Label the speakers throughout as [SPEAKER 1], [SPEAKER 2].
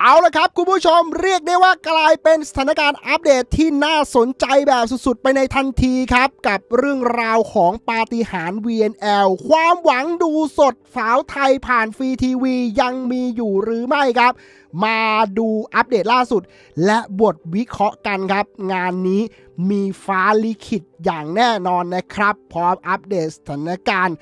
[SPEAKER 1] เอาละครับ คุณผู้ชมเรียกได้ว่ากลายเป็นสถานการณ์อัปเดตที่น่าสนใจแบบสุดๆ ไปในทันทีครับ กับเรื่องราวของปาฏิหาริย์ VNL ความหวังดูสดสาวไทยผ่านฟรีทีวียังมีอยู่หรือไม่ครับมาดูอัปเดตล่าสุด และบทวิเคราะห์กันครับ งานนี้มีฟ้าลิขิตอย่างแน่นอนนะครับ พร้อมอัปเดตสถานการณ์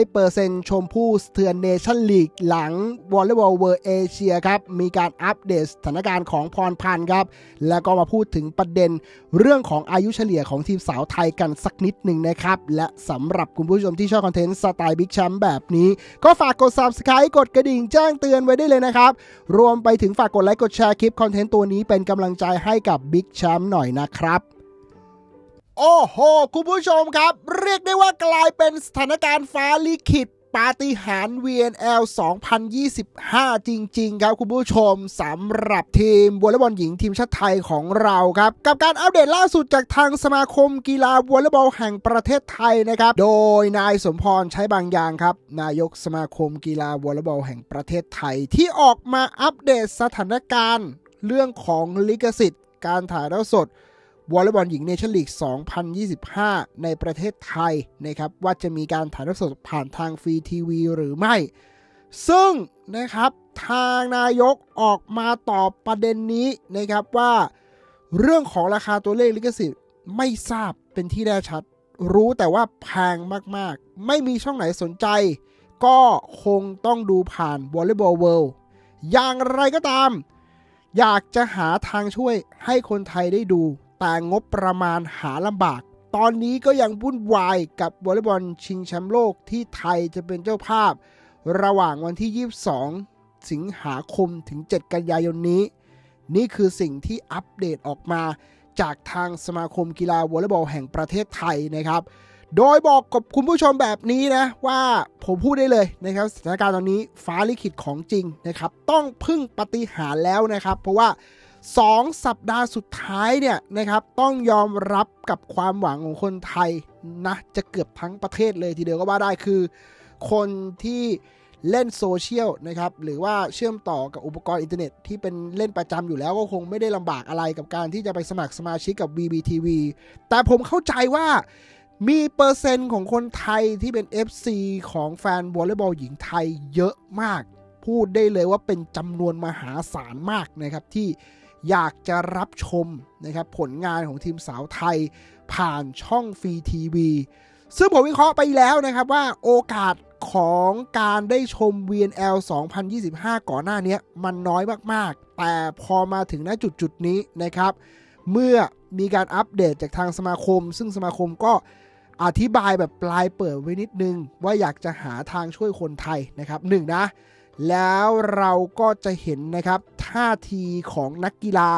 [SPEAKER 1] 100%ชมพู่สเทือนเนชั่นลีกหลังวอลเลย์บอลเวิร์เอเชียครับ มีการอัปเดตสถานการณ์ของพรพันธ์ครับ แล้วก็มาพูดถึงประเด็น เรื่องของอายุเฉลี่ยของทีมสาวไทยกันสักนิดหนึ่งนะครับ และสำหรับคุณผู้ชมที่ชอบคอนเทนต์สไตล์บิ๊กแชมป์แบบนี้ ก็ฝากกด subscribe กดกระดิ่งแจ้งเตือนไว้ได้เลยนะครับรวมไปถึงฝากกดไลค์กดแชร์คลิปคอนเทนต์ตัวนี้เป็นกำลังใจให้กับบิ๊กแชมป์หน่อยนะครับ โอ้โห คุณผู้ชมครับ เรียกได้ว่ากลายเป็นสถานการณ์ฟ้าลิขิต ปาฏิหาริย์ VNL 2025 จริง ๆ ครับคุณผู้ชมสำหรับทีมวอลเลย์บอลหญิงทีมชาติไทยของเราครับ กับการอัปเดตล่าสุดจากทางสมาคมกีฬาวอลเลย์บอลแห่งประเทศไทยนะครับ โดยนายสมพรใช้บางอย่างครับ นายกสมาคมกีฬาวอลเลย์บอลแห่งประเทศไทย ที่ออกมาอัปเดตสถานการณ์ เรื่องของลิขสิทธิ์ การถ่ายทอดสด วอลเลย์บอลหญิงเนชั่นลีก 2025 ในประเทศไทยนะครับว่าจะมีการถ่ายทอดสดผ่านทางฟรีทีวีหรือไม่ ซึ่งนะครับทางนายกออกมาตอบประเด็นนี้นะครับว่า เรื่องของราคาตัวเลขลิขสิทธิ์ไม่ทราบเป็นที่แน่ชัด รู้แต่ว่าแพงมากๆ ไม่มีช่องไหนสนใจ ก็คงต้องดูผ่านวอลเลย์บอลเวิลด์อย่างไรก็ตาม อยากจะหาทางช่วยให้คนไทยได้ดู แต่งบประมาณหาลำบาก ตอนนี้ก็ยังวุ่นวายกับวอลเลย์บอลชิงแชมป์โลกที่ไทยจะเป็นเจ้าภาพ ระหว่างวันที่ 22 สิงหาคมถึง 7 กันยายนนี้ นี่คือสิ่งที่อัปเดตออกมาจากทางสมาคมกีฬาวอลเลย์บอลแห่งประเทศไทยนะครับ โดยบอกกับคุณผู้ชมแบบนี้นะว่าผมพูดได้เลยนะครับสถานการณ์ตอนนี้ฟ้าลิขิตของจริงนะครับ ต้องพึ่งปฏิหารแล้วนะครับ เพราะว่า 2 สัปดาห์สุดท้ายเนี่ยนะครับต้องยอมรับกับความหวังของคนไทยนะจะเกือบทั้งประเทศเลยทีเดียวก็ว่าได้คือ คนที่เล่นโซเชียลนะครับหรือว่าเชื่อมต่อกับอุปกรณ์อินเทอร์เน็ตที่เป็นเล่นประจำอยู่แล้วก็คงไม่ได้ลำบากอะไรกับการที่จะไปสมัครสมาชิกกับ BBTV แต่ผมเข้าใจว่ามีเปอร์เซ็นต์ของคนไทยที่เป็น FC ของแฟนวอลเลย์บอลหญิงไทยเยอะมาก พูดได้เลยว่าเป็นจำนวนมหาศาลมากนะครับที่ อยากจะรับชมนะครับผลงานของทีมสาวไทยผ่านช่องฟรีทีวีซึ่งผมวิเคราะห์ไปแล้วนะครับว่าโอกาสของการได้ชม VNL 2025 ก่อนหน้านี้มันน้อยมากๆ แต่พอมาถึงณจุดจุดนี้นะครับ เมื่อมีการอัปเดตจากทางสมาคม ซึ่งสมาคมก็อธิบายแบบปลายเปิดไว้นิดนึง ว่าอยากจะหาทางช่วยคนไทยนะครับหนึ่งนะ แล้วเราก็จะเห็นนะครับท่าทีของนักกีฬา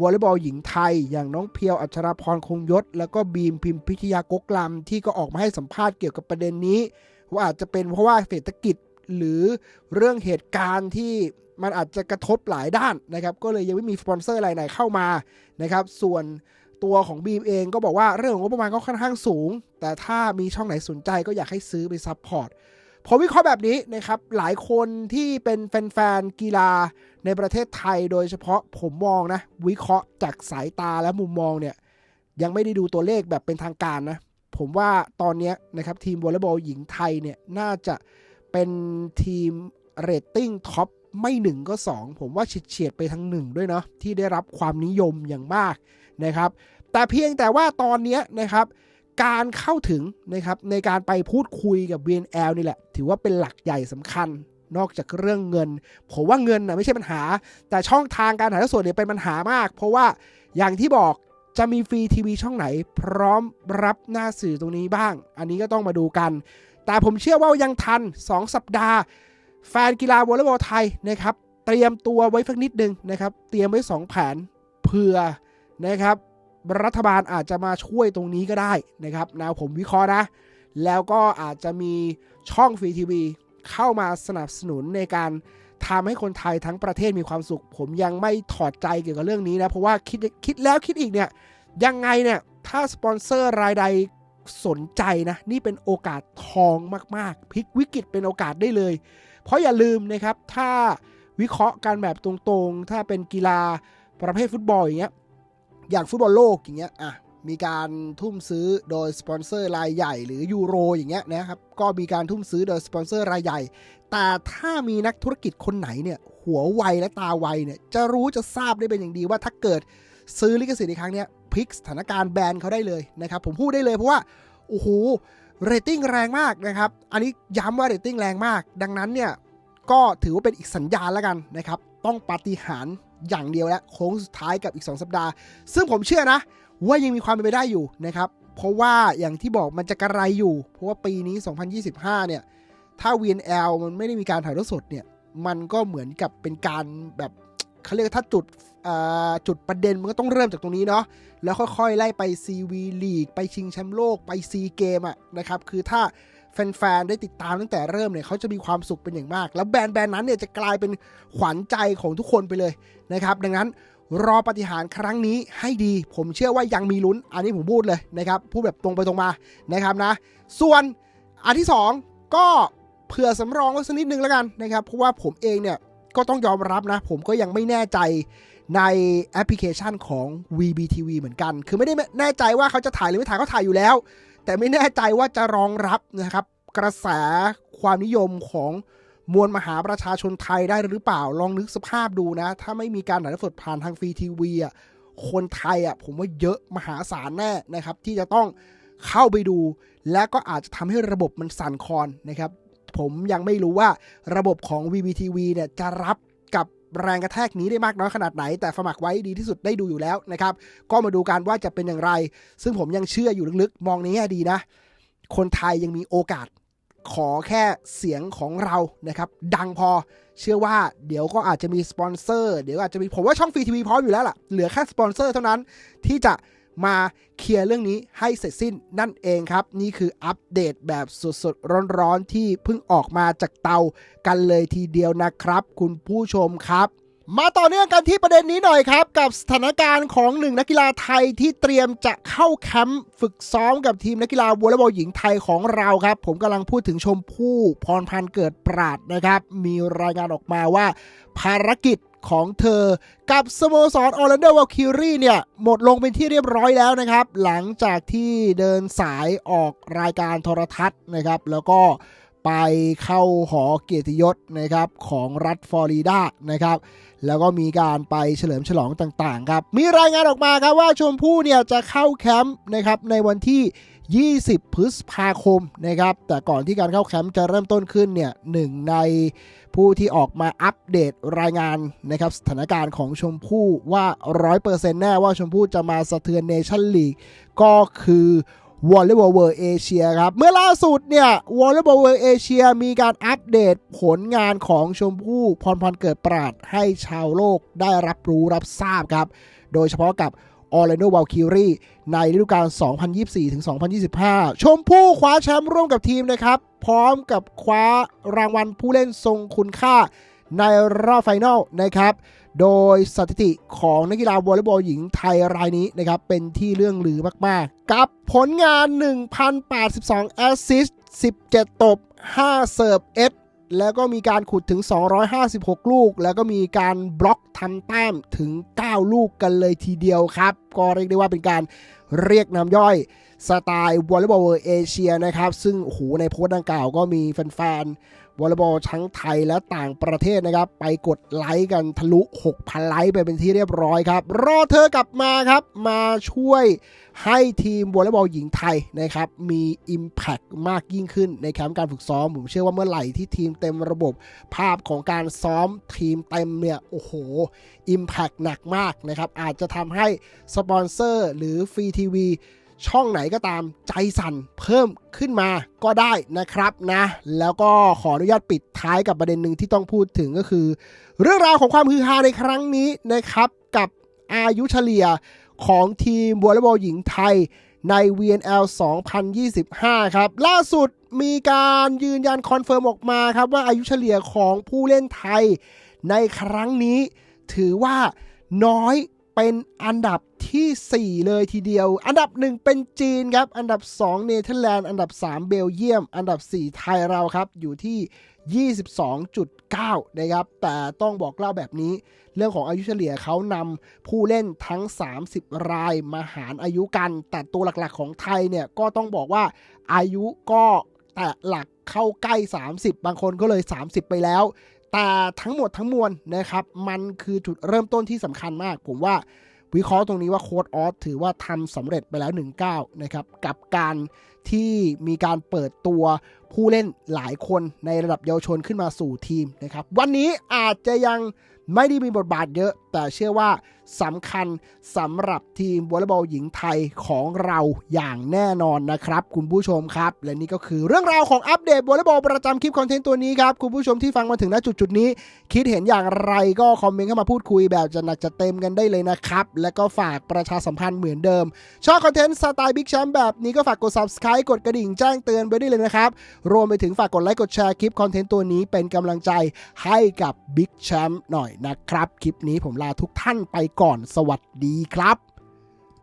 [SPEAKER 1] วอลเลย์บอลหญิงไทย อย่างน้องเพียวอัชราพรคงยศ แล้วก็บีมพิมพิทยากกลำที่ก็ออกมาให้สัมภาษณ์เกี่ยวกับประเด็นนี้ ว่าอาจจะเป็นเพราะว่าเศรษฐกิจหรือเรื่องเหตุการณ์ที่มันอาจจะกระทบหลายด้านนะครับ ก็เลยยังไม่มีสปอนเซอร์รายไหนเข้ามานะครับ ส่วนตัวของบีมเองก็บอกว่าเรื่องของงบประมาณก็ค่อนข้างสูง แต่ถ้ามีช่องไหนสนใจก็อยากให้ซื้อไปซัพพอร์ต ผมวิเคราะห์แบบนี้นะครับหลายคนที่เป็นแฟนๆกีฬาในประเทศไทยโดยเฉพาะผมมองนะ วิเคราะห์จากสายตาและมุมมองเนี่ยยังไม่ได้ดูตัวเลขแบบเป็นทางการนะ ผมว่าตอนนี้นะครับทีมวอลเลย์บอลหญิงไทยเนี่ยน่าจะเป็นทีมเรตติ้งท็อปไม่หนึ่งก็ 2 ผมว่าเฉียดไปทั้งหนึ่งด้วยเนาะที่ได้รับความนิยมอย่างมากนะครับ แต่เพียงแต่ว่าตอนนี้นะครับ การเข้าถึงนะครับในการไปพูดคุยกับ VNL นี่แหละ ถือว่าเป็นหลักใหญ่สำคัญนอกจากเรื่องเงิน ผมว่าเงินนะไม่ใช่ปัญหา แต่ช่องทางการถ่ายทอดสดเนี่ยเป็นปัญหามาก เพราะว่าอย่างที่บอกจะมีฟรีทีวีช่องไหน พร้อมรับหน้าสื่อตรงนี้บ้าง อันนี้ก็ต้องมาดูกัน แต่ผมเชื่อว่ายังทัน 2 สัปดาห์ แฟนกีฬาวอลเลย์บอลไทยนะครับ เตรียมตัวไว้สักนิดนึงนะครับ เตรียมไว้ 2 แผนเผื่อนะครับ รัฐบาลอาจจะมาช่วยตรงนี้ก็ได้นะครับแนวผมวิเคราะห์นะ แล้วก็อาจจะมีช่องฟรีทีวีเข้ามาสนับสนุนในการทำให้คนไทยทั้งประเทศมีความสุข ผมยังไม่ถอดใจเกี่ยวกับเรื่องนี้นะ เพราะว่าคิดคิดแล้วคิดอีกเนี่ย ยังไงเนี่ย ถ้าสปอนเซอร์รายใดสนใจนะ นี่เป็นโอกาสทองมาก ๆ พลิกวิกฤตเป็นโอกาสได้เลย เพราะอย่าลืมนะครับ ถ้าวิเคราะห์กันแบบตรงๆ ถ้าเป็นกีฬาประเภทฟุตบอลอย่างเงี้ย อย่างฟุตบอลโลกอย่างเงี้ยอะมีการทุ่มซื้อโดยสปอนเซอร์รายใหญ่ หรือยูโรอย่างเงี้ยนะครับก็มีการทุ่มซื้อโดยสปอนเซอร์รายใหญ่ แต่ถ้ามีนักธุรกิจคนไหนเนี่ยหัวไวและตาไวเนี่ยจะรู้จะทราบได้เป็นอย่างดีว่าถ้าเกิดซื้อลิขสิทธิ์ในครั้งเนี้ยพลิกสถานการณ์แบนเขาได้เลยนะครับผมพูดได้เลยเพราะว่าโอ้โหเรตติ้งแรงมากนะครับอันนี้ย้ำว่าเรตติ้งแรงมาก ดังนั้นเนี่ยก็ถือว่าเป็นอีกสัญญาณแล้วกันนะครับต้องปฏิหาร อย่างเดียวและโค้งสุดท้ายกับอีก 2 สัปดาห์ ซึ่งผมเชื่อนะ ว่ายังมีความเป็นไปได้อยู่นะครับ เพราะว่าอย่างที่บอกมันจะกระไรอยู่ เพราะว่าปีนี้ 2025 เนี่ย ถ้า VNL มันไม่ได้มีการถ่ายทอดสดเนี่ย มันก็เหมือนกับเป็นการแบบเขาเรียกถ้าจุดจุดประเด็นมันก็ต้องเริ่มจากตรงนี้เนาะแล้วค่อยๆ ไล่ไป CV League ไปชิงแชมป์โลกไป C เกมอะนะครับคือถ้า แฟนๆได้ติดตามตั้งแต่เริ่มเนี่ยเขาจะมีความสุขเป็นอย่างมาก แล้วแบรนด์แบรนด์นั้นเนี่ยจะกลายเป็นขวัญใจของทุกคนไปเลยนะครับ ดังนั้นรอปฏิหารครั้งนี้ให้ดี ผมเชื่อว่ายังมีลุ้น อันนี้ผมพูดเลยนะครับ พูดแบบตรงไปตรงมานะครับนะ ส่วนอันที่ 2 ก็เผื่อสำรองไว้สักนิดนึงแล้วกันนะครับ เพราะว่าผมเองเนี่ยก็ต้องยอมรับนะ ผมก็ยังไม่แน่ใจในแอปพลิเคชันของ VBTV เหมือนกัน คือไม่ได้แน่ใจว่าเขาจะถ่ายหรือไม่ถ่ายเขาถ่ายอยู่แล้ว แต่ไม่แน่ใจว่าจะรองรับนะครับ กระแสความนิยมของมวลมหาประชาชนไทยได้หรือเปล่า ลองนึกสภาพดูนะ ถ้าไม่มีการถ่ายทอดสดผ่านทางฟรีทีวีอะคนไทยอะผมว่าเยอะมหาศาลแน่นะครับ ที่จะต้องเข้าไปดู และก็อาจจะทำให้ระบบมันสั่นคลอนนะครับ ผมยังไม่รู้ว่าระบบของ VBTV เนี่ยจะรับกับ แรงกระแทกนี้ได้มากน้อยขนาดไหน แต่สมัครไว้ดีที่สุดได้ดูอยู่แล้วนะครับ ก็มาดูกันว่าจะเป็นอย่างไร ซึ่งผมยังเชื่ออยู่ลึกๆ มองในแง่ดีนะ คนไทยยังมีโอกาสขอแค่เสียงของเรานะครับ ดังพอเชื่อว่าเดี๋ยวก็อาจจะมีสปอนเซอร์เดี๋ยวอาจจะมีผมว่าช่องฟรีทีวีพร้อมอยู่แล้วล่ะเหลือแค่สปอนเซอร์เท่านั้นที่จะ มาเคลียร์เรื่องนี้ให้เสร็จสิ้นนั่นเองครับ นี่คืออัปเดตแบบสดๆ ร้อนๆ ที่เพิ่งออกมาจากเตากันเลยทีเดียวนะครับ คุณผู้ชมครับ มาต่อเนื่องกันที่ประเด็นนี้หน่อยครับ กับสถานการณ์ของหนึ่งนักกีฬาไทยที่เตรียมจะเข้าแคมป์ฝึกซ้อมกับทีมนักกีฬาวอลเลย์บอลหญิงไทยของเราครับ ผมกำลังพูดถึงชมพู่พรพันธ์เกิดปราดนะครับ มีรายงานออกมาว่า ภารกิจของเธอกับสโมสรออร์แลนโดวอลคิวรีเนี่ย หมดลงเป็นที่เรียบร้อยแล้วนะครับ หลังจากที่เดินสายออกรายการโทรทัศน์นะครับ แล้วก็ ไปเข้าหอเกียรติยศนะครับของรัฐฟลอริดานะครับ แล้วก็มีการไปเฉลิมฉลองต่างๆครับ มีรายงานออกมาครับว่าชมพู่เนี่ยจะเข้าแคมป์นะครับในวันที่ 20 พฤษภาคมนะครับ แต่ก่อนที่การเข้าแคมป์จะเริ่มต้นขึ้นเนี่ยหนึ่งในผู้ที่ออกมาอัปเดตรายงานนะครับสถานการณ์ของชมพู่ว่า 100%แน่ว่าชมพู่จะมาสะเทือนเนชั่นลีกก็คือ วอลเลย์บอลเวิร์เอเชียครับ เมื่อล่าสุดเนี่ยวอลเลย์บอลเวิร์เอเชียมีการอัปเดตผลงานของชมพู่พรพันเกิดปราดให้ชาวโลกได้รับรู้รับทราบครับ โดยเฉพาะกับออร์แลนโดวาลคิรีในฤดูกาล 2024-2025 ชมพู่คว้าแชมป์ร่วมกับทีมนะครับ พร้อมกับคว้ารางวัลผู้เล่นทรงคุณค่า ในรอบไฟนอลนะครับ โดยสถิติของนักกีฬาวอลเลย์บอลหญิงไทยรายนี้นะครับ เป็นที่เรื่องลือมากๆ กับผลงาน 1,082 แอสซิสต์ 17 ตบ 5 เสิร์ฟเอสแล้วก็มีการขุดถึง 256 ลูก แล้วก็มีการบล็อกทำแต้มถึง 9 ลูกกันเลยทีเดียวครับ ก็เรียกได้ว่าเป็นการเรียกน้ำย่อยสไตล์วอลเลย์บอลเอเชียนะครับ ซึ่งโอ้โหในโพสต์ดังกล่าวก็มีแฟนๆ วอลเลย์บอลทั้งไทยและต่างประเทศนะครับ ไปกดไลค์กันทะลุ 6,000 ไลค์ไปเป็นที่เรียบร้อยครับ รอเธอกลับมาครับ มาช่วยให้ทีมวอลเลย์บอลหญิงไทยนะครับ มี Impact มากยิ่งขึ้นในแคมป์การฝึกซ้อม ผมเชื่อว่าเมื่อไหร่ที่ทีมเต็มระบบภาพของการซ้อมทีมเต็มเนี่ย โอ้โห Impact หนักมากนะครับ อาจจะทำให้สปอนเซอร์หรือฟรีทีวี ช่องไหนก็ตามใจสั่นเพิ่มขึ้นมาก็ได้นะครับนะ แล้วก็ขออนุญาตปิดท้ายกับประเด็นหนึ่งที่ต้องพูดถึงก็คือ เรื่องราวของความฮือฮาในครั้งนี้นะครับ กับอายุเฉลี่ยของทีมวอลเลย์บอลหญิงไทยใน VNL 2025 ครับ ล่าสุดมีการยืนยันคอนเฟิร์มออกมาครับ ว่าอายุเฉลี่ยของผู้เล่นไทยในครั้งนี้ ถือว่าน้อยเป็นอันดับ ที่ 4 เลยทีเดียว อันดับ 1 เป็นจีนครับ อันดับ 2 เนเธอร์แลนด์ อันดับ 3 เบลเยียม อันดับ 4 ไทยเราครับ อยู่ที่ 22.9 นะครับ แต่ต้องบอกเล่าแบบนี้ เรื่องของอายุเฉลี่ยเขานำผู้เล่นทั้ง 30 รายมาหารอายุกัน แต่ตัวหลักๆของไทยเนี่ยก็ต้องบอกว่าอายุก็แต่หลักเข้าใกล้ 30 บางคนก็เลย 30 ไปแล้วแต่ทั้งหมดทั้งมวลนะครับ มันคือจุดเริ่มต้นที่สำคัญมาก ผมว่า วิเคราะห์ตรงนี้ว่าโค้ดออสถือว่าทำสำเร็จไปแล้ว1-9นะครับกับการที่มีการเปิดตัวผู้เล่นหลายคนในระดับเยาวชนขึ้นมาสู่ทีมนะครับ วันนี้อาจจะยังไม่ได้มีบทบาทเยอะ แต่เชื่อว่าสำคัญสำหรับทีมวอลเลย์บอลหญิงไทยของเราอย่างแน่นอนนะครับ คุณผู้ชมครับ และนี่ก็คือเรื่องราวของอัปเดตวอลเลย์บอลประจำคลิปคอนเทนต์ตัวนี้ครับ คุณผู้ชมที่ฟังมาถึงณจุดจุดนี้ คิดเห็นอย่างไรก็คอมเมนต์เข้ามาพูดคุยแบบจะหนักจะเต็มกันได้เลยนะครับ และก็ฝากประชาสัมพันธ์เหมือนเดิมชอบคอนเทนต์สไตล์บิ๊กแชมป์แบบนี้ก็ฝากกด subscribe กดกระดิ่งแจ้งเตือนไว้ได้เลยนะครับ รวมไปถึงฝากกดไลค์กดแชร์คลิปคอนเทนต์ตัวนี้เป็นกำลังใจให้กับบิ๊กแชมป์หน่อยนะครับ คลิปนี้ผมลาทุกท่านไปก่อนสวัสดีครับ